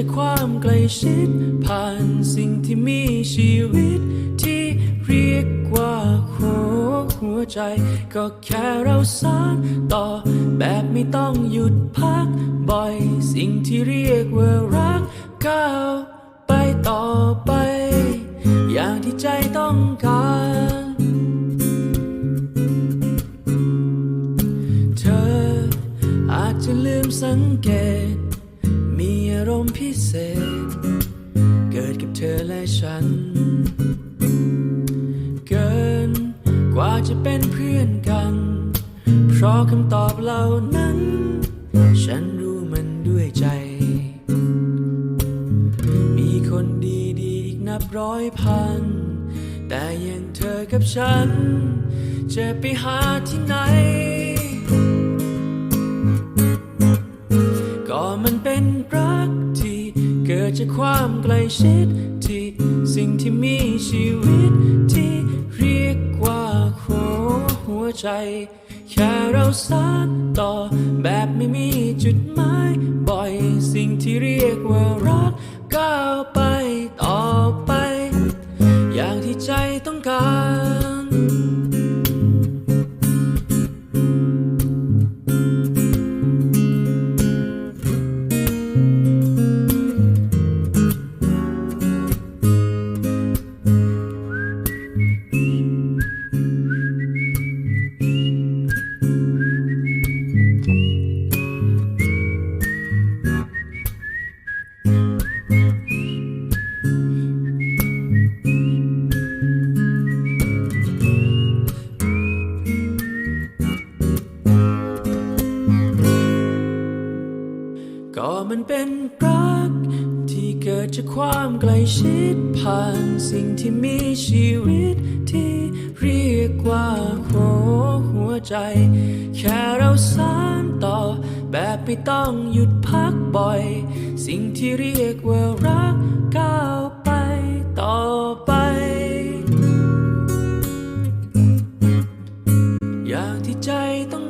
จากความใกล้ชิด ผ่านสิ่งที่มีชีวิต ที่เรียกว่าหัวหัวใจ ก็แค่เราสานต่อแบบไม่ต้องหยุดพัก บ่อยสิ่งที่เรียกว่ารักก้าวไปต่อไป อย่างที่ใจต้องการเธออาจจะลืมสังเกต มีอารมณ์พิเศษ เกิดกับเธอและฉัน เกินกว่าจะเป็นเพื่อนกัน เพราะคำตอบเหล่านั้น ฉันรู้มันด้วยใจ มีคนดีๆอีกนับร้อยพัน แต่ย่างเธอกับฉัน จะไปหาที่ไหน จากความใกล้ชิดที่สิ่งที่มีชีวิตที่เรียกว่าหัวหัวใจ แค่เราสานต่อแบบไม่มีจุดหมาย บ่อยสิ่งที่เรียกว่ารักก้าวไป มันเป็นรัก ที่เกิดจากความใกล้ชิดผ่านสิ่งที่มีชีวิตที่เรียกว่าหัวหัวใจ แค่เราสานต่อ แบบไม่ต้องหยุดพักบ่อย สิ่งที่เรียกว่ารักก้าวไปต่อไป อย่างที่ใจต้อง